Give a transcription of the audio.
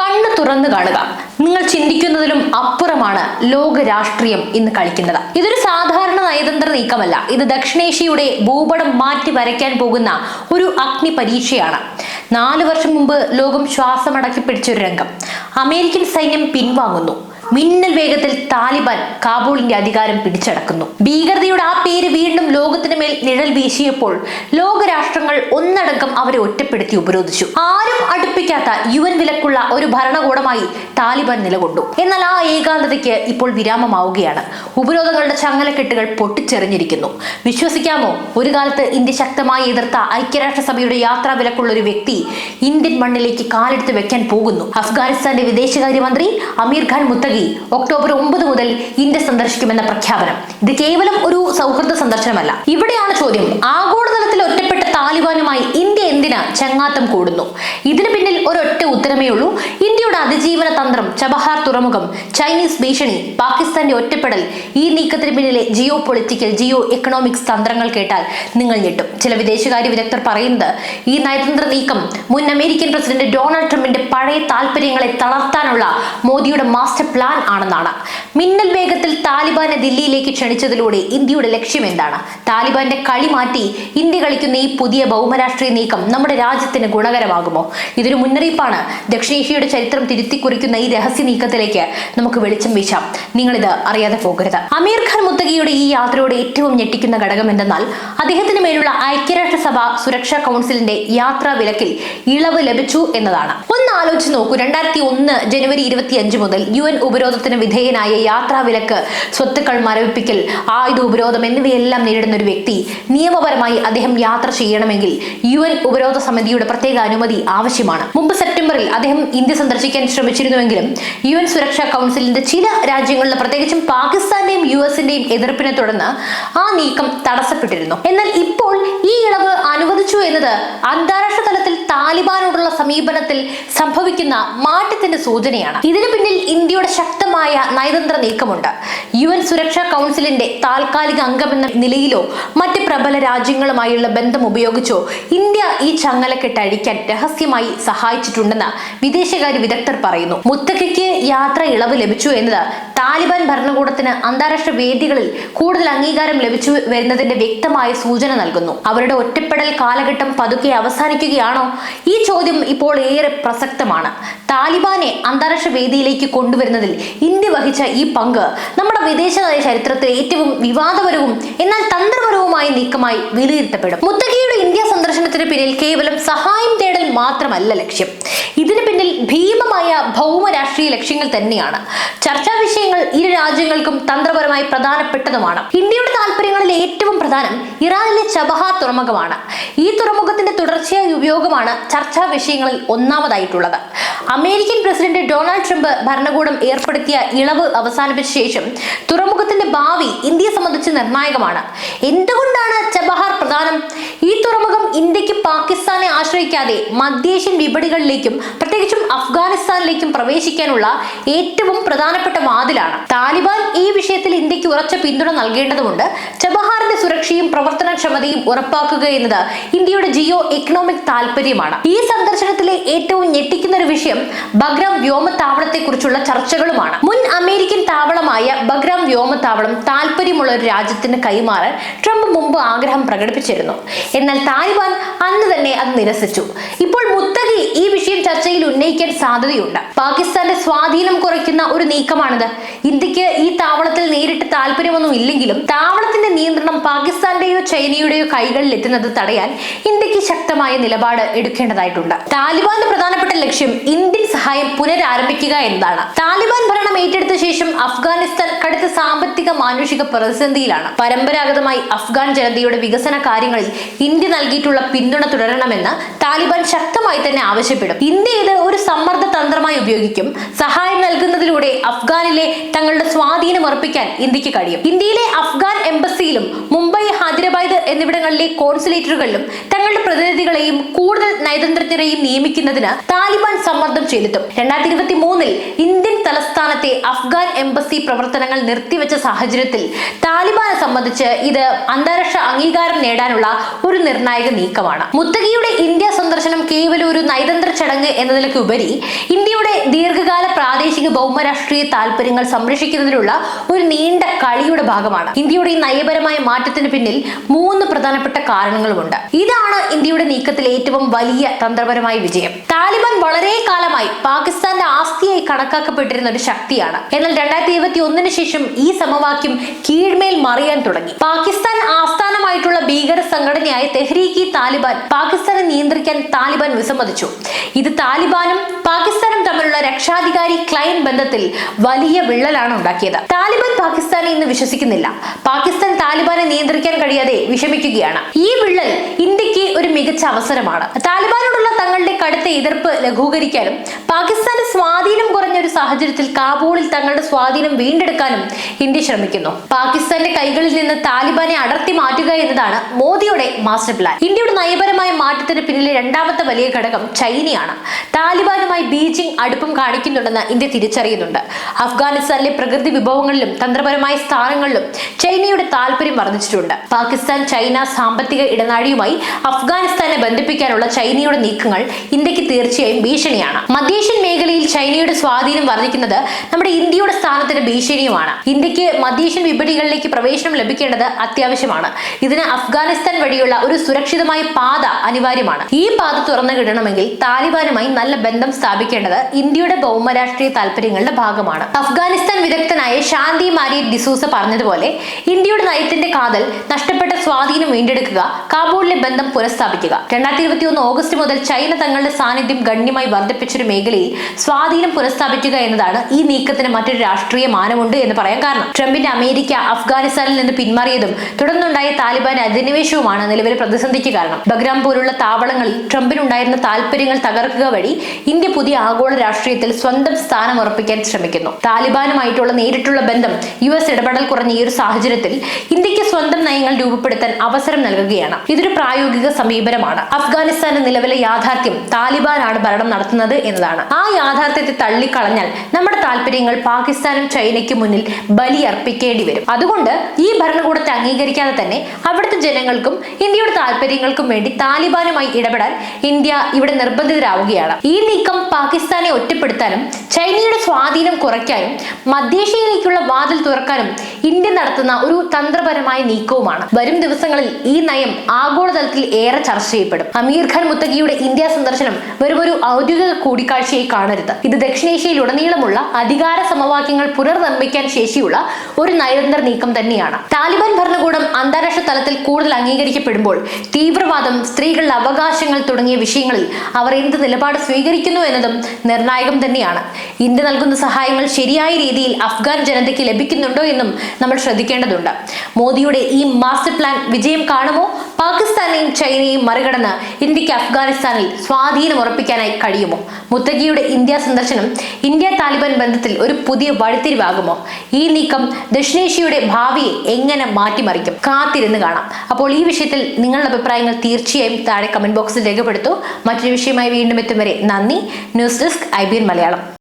കണ്ണ് തുറന്നു കാണുക. നിങ്ങൾ ചിന്തിക്കുന്നതിലും അപ്പുറമാണ് ലോക രാഷ്ട്രീയം ഇന്ന് കളിക്കുന്നത്. ഇതൊരു സാധാരണ നയതന്ത്ര നീക്കമല്ല. ഇത് ദക്ഷിണേഷ്യയുടെ ഭൂപടം മാറ്റി വരയ്ക്കാൻ പോകുന്ന ഒരു അഗ്നി പരീക്ഷയാണ്. നാല് വർഷം മുമ്പ് ലോകം ശ്വാസമടക്കി പിടിച്ചൊരു രംഗം. അമേരിക്കൻ സൈന്യം പിൻവാങ്ങുന്നു. മിന്നൽ വേഗത്തിൽ താലിബാൻ കാബൂളിന്റെ അധികാരം പിടിച്ചടക്കുന്നു. ഭീകരതയുടെ ആ പേര് വീണ്ടും ലോകത്തിന് മേൽ നിഴൽ വീശിയപ്പോൾ ലോകരാഷ്ട്രങ്ങൾ ഒന്നടങ്കം അവരെ ഒറ്റപ്പെടുത്തി ഉപരോധിച്ചു. ആരും അടുപ്പിക്കാത്ത യു എൻ വിലക്കുള്ള ഒരു ഭരണകൂടമായി താലിബാൻ നിലകൊണ്ടു. എന്നാൽ ആ ഏകാന്തതയ്ക്ക് ഇപ്പോൾ വിരാമമാവുകയാണ്. ഉപരോധങ്ങളുടെ ചങ്ങലക്കെട്ടുകൾ പൊട്ടിച്ചെറിഞ്ഞിരിക്കുന്നു. വിശ്വസിക്കാമോ? ഒരു കാലത്ത് ഇന്ത്യ ശക്തമായി എതിർത്ത ഐക്യരാഷ്ട്രസഭയുടെ യാത്രാ വിലക്കുള്ള ഒരു വ്യക്തി ഇന്ത്യൻ മണ്ണിലേക്ക് കാലെടുത്ത് വെക്കാൻ പോകുന്നു. അഫ്ഗാനിസ്ഥാന്റെ വിദേശകാര്യമന്ത്രി അമീർ ഖാൻ മുത്തഖി ഒക്ടോബർ ഒമ്പത് മുതൽ ഇന്ത്യ സന്ദർശിക്കുമെന്ന പ്രഖ്യാപനം. ഇത് കേവലം ഒരു സൗഹൃദ സന്ദർശനമല്ല. ഇവിടെയാണ് ചോദ്യം. ആഗോളതലത്തിൽ ഒറ്റപ്പെട്ട താലിബാനുമായി ഇന്ത്യ എന്തിന് ചങ്ങാത്തം കൂടുന്നു? ഇതിനു പിന്നിൽ ഒരൊറ്റ ഉത്തരമേ ഉള്ളൂ. ഇന്ത്യയുടെ അതിജീവന തന്ത്രം ചബഹാർ തുറമുഖം ചൈനീസ് ഭീഷണി പാകിസ്ഥാന്റെ ഒറ്റപ്പെടൽ ഈ നീക്കത്തിന് പിന്നിലെ ജിയോ പൊളിറ്റിക്കൽ ജിയോ എക്കണോമിക്സ് തന്ത്രങ്ങൾ കേട്ടാൽ നിങ്ങൾ ഞെട്ടും. ചില വിദേശകാര്യ വിദഗ്ധർ പറയുന്നത് ഈ നയതന്ത്ര നീക്കം മുൻ അമേരിക്കൻ പ്രസിഡന്റ് ഡൊണാൾഡ് ട്രംപിന്റെ പഴയ താല്പര്യങ്ങളെ തളർത്താനുള്ള മോദിയുടെ മാസ്റ്റർ പ്ലാൻ ആണെന്നാണ്. മിന്നൽ വേഗത്തിൽ താലിബാനെ ദില്ലിയിലേക്ക് ക്ഷണിച്ചതിലൂടെ ഇന്ത്യയുടെ ലക്ഷ്യം എന്താണ്? താലിബാന്റെ കളി മാറ്റി ഇന്ത്യ കളിക്കുന്ന ഈ പുതിയ ഭൗമരാഷ്ട്രീയ നീക്കം നമ്മുടെ രാജ്യത്തിന് ഗുണകരമാകുമോ? ഇതൊരു മുന്നറിയിപ്പാണ്. ദക്ഷിണേഷ്യയുടെ ചരിത്രം തിരുത്തി കുറിക്കുന്ന ഈ രഹസ്യ നീക്കത്തിലേക്ക് നമുക്ക് വെളിച്ചം വീശാം. നിങ്ങളിത് അറിയാതെ പോകരുത്. അമീർ ഖാൻ മുത്തകിയുടെ ഈ യാത്രയുടെ ഏറ്റവും ഞെട്ടിക്കുന്ന ഘടകം എന്തെന്നാൽ അദ്ദേഹത്തിന് മേലുള്ള ഐക്യരാഷ്ട്രസഭ സുരക്ഷാ കൗൺസിലിന്റെ യാത്രാ വിലക്കിൽ ഇളവ് ലഭിച്ചു എന്നതാണ്. ഒന്ന് ആലോചിച്ച് നോക്കൂ. രണ്ടായിരത്തി ഒന്ന് ജനുവരി ഇരുപത്തി അഞ്ച് മുതൽ യു എൻ ഉപരോധത്തിന് വിധേയനായ യാത്രാ വിലക്ക് സ്വത്തുക്കൾ മരവിപ്പിക്കൽ ആയുധ ഉപരോധം എന്നിവയെല്ലാം നേരിടുന്ന ഒരു വ്യക്തി നിയമപരമായി അദ്ദേഹം യാത്ര ചെയ്യണമെങ്കിൽ യു എൻ ഉപരോധ സമിതിയുടെ പ്രത്യേക അനുമതി ആവശ്യമാണ്. മുമ്പ് സെപ്റ്റംബറിൽ അദ്ദേഹം ഇന്ത്യ സന്ദർശിക്കാൻ ശ്രമിച്ചിരുന്നുവെങ്കിലും യു എൻ സുരക്ഷാ കൗൺസിലിന്റെ ചില രാജ്യങ്ങളിൽ പ്രത്യേകിച്ചും പാകിസ്ഥാന്റെയും യു എസിന്റെയും എതിർപ്പിനെ തുടർന്ന് ആ നീക്കം തടസ്സപ്പെട്ടിരുന്നു. എന്നാൽ ഇപ്പോൾ ഈ ഇളവ് അനുവദിച്ചു എന്നത് അന്താരാഷ്ട്ര തലത്തിൽ താലിബാനോടുള്ള സമീപനത്തിൽ സംഭവിക്കുന്ന മാറ്റത്തിന്റെ സൂചനയാണ്. ഇതിനു പിന്നിൽ ഇന്ത്യയുടെ ശക്തമായ നയതന്ത്ര നീക്കമുണ്ട്. യു എൻ സുരക്ഷാ കൗൺസിലിന്റെ താൽക്കാലിക അംഗമെന്ന നിലയിലോ മറ്റ് പ്രബല രാജ്യങ്ങളുമായുള്ള ബന്ധം ഉപയോഗിച്ചോ? ഇന്ത്യ ഈ ചങ്ങലക്കെട്ട് അഴിക്കാൻ രഹസ്യമായി സഹായിച്ചിട്ടുണ്ടെന്ന് വിദേശകാര്യ വിദഗ്ധർ പറയുന്നു. മുത്തക്കയ്ക്ക് യാത്ര ഇളവ് ലഭിച്ചു എന്നത് താലിബാൻ ഭരണകൂടത്തിന് അന്താരാഷ്ട്ര വേദികളിൽ കൂടുതൽ അംഗീകാരം ലഭിച്ചു വരുന്നതിന്റെ വ്യക്തമായ സൂചന നൽകുന്നു. അവരുടെ ഒറ്റപ്പെടൽ കാലഘട്ടം പതുക്കെ അവസാനിക്കുകയാണോ? ഈ ചോദ്യം ഇപ്പോൾ ഏറെ പ്രസക്തമാണ്. താലിബാനെ അന്താരാഷ്ട്ര വേദിയിലേക്ക് കൊണ്ടുവരുന്നതിൽ ഇന്ത്യ വഹിച്ച ഈ പങ്ക് നമ്മുടെ വിദേശകാര്യ ചരിത്രത്തിൽ ഏറ്റവും വിവാദപരവും എന്നാൽ തന്ത്രപരവുമായ നീക്കമായി വിലയിരുത്തപ്പെടും. മുത്തഖിയുടെ ഇന്ത്യ സന്ദർശനത്തിന് പിന്നിൽ കേവലം സഹായം തേടൽ മാത്രമല്ല ലക്ഷ്യം. ഇതിന് പിന്നിൽ ഭീമമായ ഭൗമ രാഷ്ട്രീയ ലക്ഷ്യങ്ങൾ തന്നെയാണ്. ചർച്ചാ വിഷയങ്ങൾ ഇരു രാജ്യങ്ങൾക്കും തന്ത്രപരമായി പ്രധാനപ്പെട്ടതുമാണ്. ഇന്ത്യയുടെ താല്പര്യങ്ങളിൽ ഏറ്റവും പ്രധാനം ഇറാനിലെ ചബഹാർ തുറമുഖമാണ്. ഈ തുറമുഖത്തിന്റെ തുടർച്ചയായ ഉപയോഗമാണ് ചർച്ചാ വിഷയങ്ങളിൽ ഒന്നാമതായിട്ടുള്ളത്. അമേരിക്കൻ പ്രസിഡന്റ് ഡൊണാൾഡ് ട്രംപ് ഭരണകൂടം ഏർപ്പെടുത്തിയ ഇളവ് അവസാനിപ്പിച്ച ശേഷം തുറമുഖത്തിന്റെ ഭാവി ഇന്ത്യയെ സംബന്ധിച്ച് നിർണായകമാണ്. എന്തുകൊണ്ടാണ് ചബഹാർ പ്രധാനം? ഈ തുറമുഖം ഇന്ത്യയ്ക്ക് പാകിസ്ഥാനെ ആശ്രയിക്കാതെ മധ്യേഷ്യൻ വിപണികളിലേക്കും പ്രത്യേകിച്ചും അഫ്ഗാനിസ്ഥാനിലേക്കും പ്രവേശിക്കാനുള്ള ഏറ്റവും പ്രധാനപ്പെട്ട വാതിലാണ്. താലിബാൻ ഈ വിഷയത്തിൽ ഇന്ത്യയ്ക്ക് ഉറച്ച പിന്തുണ നൽകേണ്ടതുകൊണ്ട് ചബഹാറിന്റെ സുരക്ഷയും പ്രവർത്തനക്ഷമതയും ഉറപ്പാക്കുക എന്നത് ഇന്ത്യയുടെ ജിയോ എക്കണോമിക് താല്പര്യമാണ് ഈ സന്ദർശനത്തിലെ ഏറ്റവും ഞെട്ടിക്കുന്ന ഒരു വിഷയം ബഗ്രാം വ്യോമത്താവളത്തെ കുറിച്ചുള്ള ചർച്ചകളുമാണ്. മുൻ അമേരിക്കൻ താവളമായ ബഗ്രാം വ്യോമത്താവളം താല്പര്യമുള്ള ഒരു രാജ്യത്തിന് കൈമാറാൻ ട്രംപ് മുമ്പ് ആഗ്രഹം പ്രകടിപ്പിച്ചിരുന്നു. എന്നാൽ താലിബാൻ അന്ന് തന്നെ അത് നിരസിച്ചു. ഇപ്പോൾ മുത്തഖി ഈ വിഷയം ചർച്ചയിൽ ഉന്നയിക്കാൻ സാധ്യതയുണ്ട്. പാകിസ്ഥാന്റെ സ്വാധീനം കുറയ്ക്കുന്ന ഒരു നീക്കമാണിത്. ഇന്ത്യയ്ക്ക് ഈ താവളത്തിൽ നേരിട്ട് താല്പര്യമൊന്നും ഇല്ലെങ്കിലും താവളത്തിന്റെ നിയന്ത്രണം പാകിസ്ഥാന്റെയോ ചൈനയുടെയോ കൈകളിൽ എത്തുന്നത് തടയാൻ ഇന്ത്യയ്ക്ക് ശക്തമായ നിലപാട് എടുക്കേണ്ടതായിട്ടുണ്ട്. താലിബാന്റെ പ്രധാനപ്പെട്ട ലക്ഷ്യം ഇന്ത്യൻ സഹായം പുനരാരംഭിക്കുക എന്നതാണ്. താലിബാൻ ഭരണം ഏറ്റെടുത്ത ശേഷം അഫ്ഗാനിസ്ഥാൻ കടുത്ത സാമ്പത്തിക മാനുഷിക പ്രതിസന്ധിയിലാണ്. പരമ്പരാഗതമായി അഫ്ഗാൻ ജനതയുടെ വികസന കാര്യങ്ങളിൽ ഇന്ത്യ നൽകിയിട്ടുള്ള പിന്തുണ തുടരണമെന്ന് താലിബാൻ ശക്തമായി തന്നെ ആവശ്യപ്പെടും. ഇന്ത്യ ഇത് ഒരു സമ്മർദ്ദ തന്ത്രമായി ഉപയോഗിക്കും. സഹായം നൽകുന്നതിലൂടെ അഫ്ഗാനിലെ തങ്ങളുടെ സ്വാധീനം ഉറപ്പിക്കാൻ ഇന്ത്യയ്ക്ക് കഴിയും. ഇന്ത്യയിലെ അഫ്ഗാൻ എംബസിയിലും മുംബൈ ഹൈദരാബാദ് എന്നിവിടങ്ങളിലെ കോൺസുലേറ്ററുകളിലും തങ്ങളുടെ പ്രതിനിധികളെയും കൂടുതൽ നയതന്ത്രജ്ഞരെയും നിയമിക്കുന്നതിന് താലിബാൻ സമ്മർദ്ദം ചെലുത്തും. രണ്ടായിരത്തി ഇരുപത്തി മൂന്നിൽ ഇന്ത്യൻ തലസ്ഥാനത്തെ അഫ്ഗാൻ എംബസി പ്രവർത്തനങ്ങൾ നിർത്തിവെച്ച സാഹചര്യത്തിൽ താലിബാനെ സംബന്ധിച്ച് ഇത് അന്താരാഷ്ട്ര അംഗീകാരം നേടാനുള്ള ഒരു നിർണായക നീക്കമാണ്. മുത്തകിയുടെ ഇന്ത്യ സന്ദർശനം കേവലം ഒരു നയതന്ത്ര ചടങ്ങ് എന്നതിലേക്ക് ഉപരി ഇന്ത്യയുടെ ഭൗമരാഷ്ട്രീയ താല്പര്യങ്ങൾ സംരക്ഷിക്കുന്നതിനുള്ള ഒരു നീണ്ട കളിയുടെ ഭാഗമാണ്. ഇന്ത്യയുടെ ഈ നയപരമായ മാറ്റത്തിന് പിന്നിൽ മൂന്ന് പ്രധാനപ്പെട്ട കാരണങ്ങളുമുണ്ട്. ഇതാണ് ഇന്ത്യയുടെ നീക്കത്തിൽ ഏറ്റവും വലിയ തന്ത്രപരമായ വിജയം. താലിബാൻ വളരെ കാലമായി പാകിസ്ഥാന്റെ ആസ്തിയായി കണക്കാക്കപ്പെട്ടിരുന്ന ഒരു ശക്തിയാണ്. എന്നാൽ രണ്ടായിരത്തി ഇരുപത്തി ഒന്നിന് ശേഷം ഈ സമവാക്യം കീഴ്മേൽ മറിയാൻ തുടങ്ങി. പാകിസ്ഥാൻ ആസ്ഥാനമായിട്ടുള്ള ഭീകര സംഘടനയായ തെഹ്രീക്കി താലിബാൻ പാകിസ്ഥാനെ നിയന്ത്രിക്കാൻ താലിബാൻ വിസമ്മതിച്ചു. ഇത് താലിബാനും പാകിസ്ഥാനും തമ്മിലുള്ള രക്ഷാധികാരി ക്ലൈൻ ബന്ധത്തിൽ വലിയ വിള്ളലാണ് ഉണ്ടാക്കിയത്. താലിബാൻ പാകിസ്ഥാനെ ഇന്ന് വിശ്വസിക്കുന്നില്ല. പാകിസ്ഥാൻ താലിബാനെ നിയന്ത്രിക്കാൻ കഴിയാതെ വിഷമിക്കുകയാണ്. ഈ വിള്ളൽ ഇന്ത്യയ്ക്ക് ഒരു മികച്ച അവസരമാണ്. താലിബാനോടുള്ള തങ്ങളുടെ കടുത്ത എതിർപ്പ് ലഘൂകരിക്കാനും പാകിസ്ഥാന് സ്വാധീനം കുറഞ്ഞ ഒരു സാഹചര്യത്തിൽ കാബൂളിൽ തങ്ങളുടെ സ്വാധീനം വീണ്ടെടുക്കാനും ഇന്ത്യ ശ്രമിക്കുന്നു. പാകിസ്ഥാന്റെ കൈകളിൽ നിന്ന് താലിബാനെ അടർത്തി മാറ്റുക എന്നതാണ് മോദിയുടെ മാസ്റ്റർ പ്ലാൻ. ഇന്ത്യയുടെ നയപരമായ മാറ്റത്തിന് പിന്നിലെ രണ്ടാമത്തെ വലിയ ഘടകം ചൈനയാണ്. താലിബാനുമായി ബീജിംഗ് അടുപ്പം കാണിക്കുന്നുണ്ടെന്ന് ഇന്ത്യ തിരിച്ചറിയുന്നുണ്ട്. അഫ്ഗാനിസ്ഥാനിലെ പ്രകൃതി വിഭവങ്ങളിലും തന്ത്രപരമായ സ്ഥാനങ്ങളിലും ചൈനയുടെ താല്പര്യം വർദ്ധിച്ചിട്ടുണ്ട്. പാകിസ്ഥാൻ ചൈന സാമ്പത്തിക ഇടനാഴിയുമായി അഫ്ഗാനിസ്ഥാനെ ബന്ധിപ്പിക്കാനുള്ള ചൈനയുടെ നീക്കങ്ങൾ ഇന്ത്യയ്ക്ക് തീർച്ചയായും ഭീഷണിയാണ്. മധ്യേഷ്യൻ മേഖലയിൽ ചൈനയുടെ സ്വാധീനം വർദ്ധിക്കുന്നത് നമ്മുടെ ഇന്ത്യയുടെ സ്ഥാനത്തിന് ഭീഷണിയുമാണ്. ഇന്ത്യയ്ക്ക് മധ്യേഷ്യൻ വിപണികളിലേക്ക് പ്രവേശനം ലഭിക്കേണ്ടത് അത്യാവശ്യമാണ്. ഇതിന് അഫ്ഗാനിസ്ഥാൻ വഴിയുള്ള ഒരു സുരക്ഷിതമായ പാത അനിവാര്യമാണ്. ഈ പാത തുറന്നു കിട്ടണമെങ്കിൽ താലിബാനുമായി നല്ല ബന്ധം സ്ഥാപിക്കേണ്ടത് ഇന്ത്യയുടെ ഭൗമരാഷ്ട്രീയ താല്പര്യങ്ങളുടെ ഭാഗമാണ്. അഫ്ഗാനിസ്ഥാൻ വിദഗ്ധനായ ശാന്തി മാരി ഡിസൂസ പറഞ്ഞതുപോലെ ഇന്ത്യയുടെ നയത്തിന്റെ കാതൽ നഷ്ടപ്പെട്ട സ്വാധീനം വീണ്ടെടുക്കുക കാബൂളിലെ ബന്ധം പുനഃസ്ഥാപിക്കുക. രണ്ടായിരത്തി ഓഗസ്റ്റ് മുതൽ ചൈന തങ്ങളുടെ സാന്നിധ്യം ഗണ്യമായി വർദ്ധിപ്പിച്ചൊരു മേഖലയിൽ സ്വാധീനം പുനഃസ്ഥാപിക്കുക എന്നതാണ് ഈ നീക്കത്തിന് മറ്റൊരു രാഷ്ട്രീയ മാനമുണ്ട് എന്ന് പറയാൻ കാരണം. ട്രംപിന്റെ അമേരിക്ക അഫ്ഗാനിസ്ഥാനിൽ നിന്ന് പിന്മാറിയതും തുടർന്നുണ്ടായ താലിബാൻ അധിനിവേശവുമാണ് നിലവിലെ പ്രതിസന്ധിക്ക് കാരണം. ബഗ്രാം പോലുള്ള താവളങ്ങളിൽ ട്രംപിനുണ്ടായിരുന്ന താല്പര്യങ്ങൾ തകർക്കുക വഴി ഇന്ത്യ പുതിയ ആഗോള രാഷ്ട്രീയത്തിൽ സ്വന്തം സ്ഥാനം ഉറപ്പിക്കാൻ ശ്രമിക്കുന്നു. താലിബാനുമായിട്ടുള്ള നേരിട്ടുള്ള ബന്ധം യു എസ് ഇടപെടൽ കുറഞ്ഞ ഈ ഒരു സാഹചര്യത്തിൽ ഇന്ത്യയ്ക്ക് സ്വന്തം നയങ്ങൾ രൂപപ്പെടുത്താൻ അവസരം നൽകുകയാണ്. ഇതൊരു പ്രായോഗിക സമീപനമാണ്. അഫ്ഗാനിസ്ഥാന്റെ നിലവിലെ യാഥാർത്ഥ്യം താലിബാനാണ് ഭരണം നടത്തുന്നത് എന്നതാണ്. ആ യാഥാർത്ഥ്യത്തെ തള്ളിക്കളഞ്ഞാൽ നമ്മുടെ താല്പര്യങ്ങൾ പാകിസ്ഥാനും ചൈനയ്ക്ക് മുന്നിൽ ബലി അർപ്പിക്കേണ്ടി വരും. അതുകൊണ്ട് ഈ ഭരണകൂടത്തെ അംഗീകരിക്കാതെ തന്നെ അവിടുത്തെ ജനങ്ങൾക്കും ഇന്ത്യയുടെ താല്പര്യങ്ങൾക്കും വേണ്ടി താലിബാനുമായി ഇടപെടാൻ ഇന്ത്യ ഇവിടെ നിർബന്ധിതരാവുകയാണ്. ഈ നീക്കം പാകിസ്ഥാനെ ഒറ്റപ്പെടുത്താനും ചൈനയുടെ സ്വാധീനം കുറയ്ക്കാനും മധ്യേഷ്യയിലേക്കുള്ള വാതിൽ തുറക്കാനും ഇന്ത്യ നടത്തുന്ന ഒരു തന്ത്രപരമായ നീക്കവുമാണ്. വരും ദിവസങ്ങളിൽ ഈ നയം ആഗോളതലത്തിൽ ഏറെ ചർച്ച ചെയ്യപ്പെടും. അമീർ ഖാൻ മുത്തഖിയുടെ ഇന്ത്യ സന്ദർശനം വെറും ഒരു ഔദ്യോഗിക കൂടിക്കാഴ്ചയായി കാണരുത്. ഇത് ദക്ഷിണേഷ്യയിലുടനീളമുള്ള അധികാര സമവാക്യങ്ങൾ പുനർനിർമ്മിക്കാൻ ശേഷിയുള്ള ഒരു നയതന്ത്ര നീക്കം തന്നെയാണ്. താലിബാൻ ഭരണകൂടം അന്താരാഷ്ട്ര തലത്തിൽ കൂടുതൽ അംഗീകരിക്കപ്പെടുമ്പോൾ തീവ്രവാദം സ്ത്രീകളുടെ അവകാശങ്ങൾ തുടങ്ങിയ വിഷയങ്ങളിൽ അവർ എന്ത് നിലപാട് സ്വീകരിക്കുന്നു എന്നതും നിർണായകം തന്നെയാണ്. ഇന്ത്യ നൽകുന്ന സഹായങ്ങൾ ശരിയായ രീതിയിൽ അഫ്ഗാൻ ജനതയ്ക്ക് ലഭിക്കുന്നുണ്ടോ എന്നും നമ്മൾ ശ്രദ്ധിക്കേണ്ടതുണ്ട്. മോദിയുടെ ഈ മാസ്റ്റർ പ്ലാൻ വിജയം കാണുമോ? പാകിസ്ഥാനെയും ചൈനയെയും മറികടന്ന് ഇന്ത്യയ്ക്ക് അഫ്ഗാനിസ്ഥാനിൽ സ്വാധീനം ഉറപ്പിക്കാനായി കഴിയുമോ? മുത്തഖിയുടെ ഇന്ത്യ സന്ദർശനം ഇന്ത്യ താലിബാൻ ബന്ധത്തിൽ ഒരു പുതിയ വഴിത്തിരിവാകുമോ? ഈ നീക്കം ദക്ഷിണേഷ്യയുടെ ഭാവിയെ എങ്ങനെ മാറ്റിമറിക്കും? കാത്തിരുന്ന് കാണാം. അപ്പോൾ ഈ വിഷയത്തിൽ നിങ്ങളുടെ അഭിപ്രായങ്ങൾ തീർച്ചയായും താഴെ കമന്റ് ബോക്സിൽ രേഖപ്പെടുത്തൂ. മറ്റൊരു വിഷയമായി വീണ്ടും എത്തും വരെ നന്ദി. News desk I Malayalam.